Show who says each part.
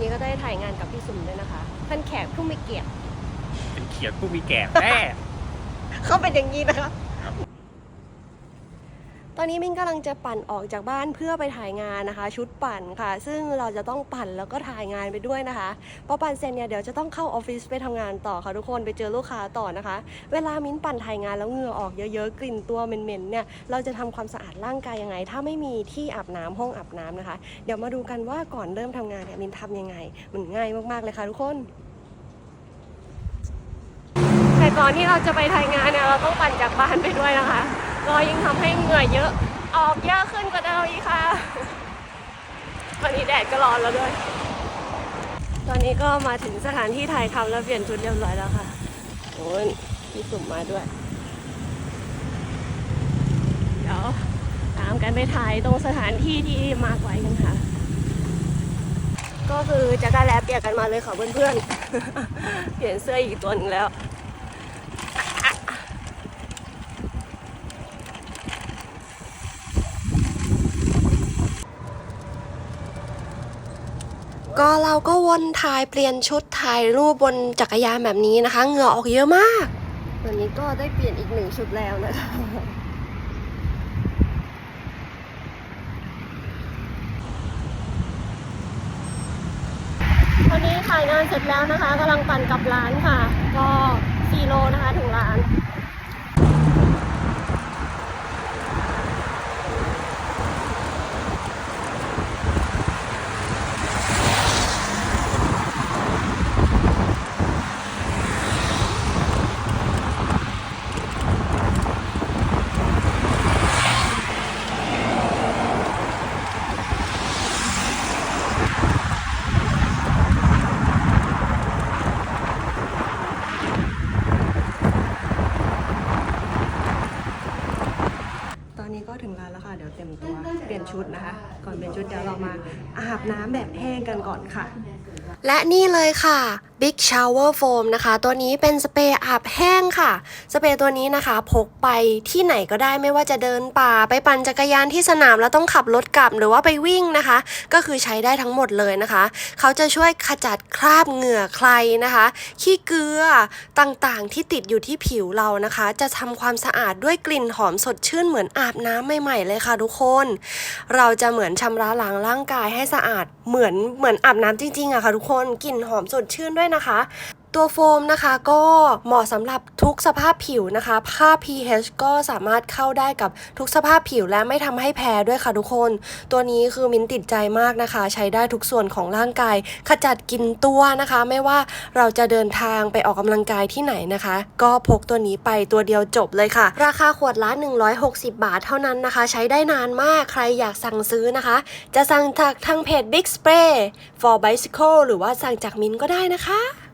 Speaker 1: นี้ก็ได้ถ่ายงานกับพี่สุ่มด้วยนะคะ ท่านแขกผู้มีเกียรติ
Speaker 2: เป็นเขียดผู้มีแก่แม่
Speaker 1: เขาเป็นอย่างนี้นะคะ ตอนนี้มิ้นกำลังจะปั่นออกจากบ้านเพื่อไปถ่ายงานนะคะ ชุดปั่นค่ะ ซึ่งเราจะต้องปั่นแล้วก็ถ่ายงานไปด้วยนะคะพอปั่นเสร็จเนี่ยเดี๋ยวจะต้องเข้าออฟฟิศไปทำงานต่อค่ะทุกคนไปเจอลูกค้าต่อนะคะ เวลามิ้นปั่นถ่ายงานแล้วเหงื่อออกเยอะๆกลิ่นตัวเหม็นๆเนี่ยเราจะทำความสะอาดร่างกายยังไง ถ้าไม่มีที่อาบน้ำห้องอาบน้ำนะคะ เดี๋ยวมาดูกันว่าก่อนเริ่มทำงานเนี่ยมิ้นทำยังไง มันง่ายมากๆเลยค่ะทุกคนแต่ก่อนที่เราจะไปถ่ายงานเนี่ยเราต้องปั่นจากบ้านไปด้วยนะคะ ก็ยิ่งทำให้เหงื่อเยอะออกเยอะขึ้นกว่าเดิมอีกค่ะ วันนี้แดดก็ร้อนแล้วด้วย ตอนนี้ก็มาถึงสถานที่ถ่ายทำแล้วเปลี่ยนชุดเรียบร้อยแล้วค่ะโอ้ยพี่สุ่มมาด้วย เดี๋ยวตามกันไปถ่ายตรงสถานที่ที่มาไว้กันค่ะ ก็คือจะการแลเปียกกันมาเลยค่ะเพื่อนๆ เปลี่ยนเสื้ออีกตัวหนึงแล้ว ก็เราก็วนถ่ายเปลี่ยนชุดถ่ายรูปบนจักรยานแบบนี้นะคะ เหงื่อออกเยอะมาก วันนี้ก็ได้เปลี่ยนอีกหนึ่งชุดแล้วนะคะวันนี้ถ่ายงานเสร็จแล้วนะคะกำลังปั่นกลับร้านค่ะ ก็4โลนะคะถึงร้าน ถึงร้านแล้วค่ะเดี๋ยวเต็มตัวเปลี่ยนชุดนะคะ ก่อนเปลี่ยนชุดเดี๋ยวเรามาอาบน้ำแบบแห้งกันก่อนค่ะ และนี่เลยค่ะ Big Shower Foam นะคะ ตัวนี้เป็นสเปรย์อาบแห้งค่ะ สเปรย์ตัวนี้นะคะ พกไปที่ไหนก็ได้ไม่ว่าจะเดินป่าไปปั่นจักรยานที่สนามแล้วต้องขับรถกลับหรือว่าไปวิ่งนะคะ ก็คือใช้ได้ทั้งหมดเลยนะคะ เขาจะช่วยขจัดคราบเหงื่อใครนะคะ ขี้เกลือต่างๆ ที่ติดอยู่ที่ผิวเรานะคะ จะทำความสะอาดด้วยกลิ่นหอมสดชื่นเหมือนอาบน้ำใหม่ๆเลยค่ะทุกคน เราจะเหมือนชำระล้างร่างกายให้สะอาดเหมือนเหมือนอาบน้ำจริงๆอะค่ะทุกคนกลิ่นหอมสดชื่นด้วยนะคะ ตัวโฟมนะคะก็เหมาะสำหรับทุกสภาพผิวนะคะ ค่า pH ก็สามารถเข้าได้กับทุกสภาพผิวและไม่ทำให้แพ้ด้วยค่ะทุกคน ตัวนี้คือมินติดใจมากนะคะ ใช้ได้ทุกส่วนของร่างกาย ขจัดกลินตัวนะคะ ไม่ว่าเราจะเดินทางไปออกกำลังกายที่ไหนนะคะ ก็พกตัวนี้ไปตัวเดียวจบเลยค่ะ ราคาขวดละ 160 บาทเท่านั้นนะคะ ใช้ได้นานมากใครอยากสั่งซื้อนะคะ จะสั่งจากทางเพจ Big Spray for Bicycle หรือว่าสั่งจากมินก็ได้นะคะ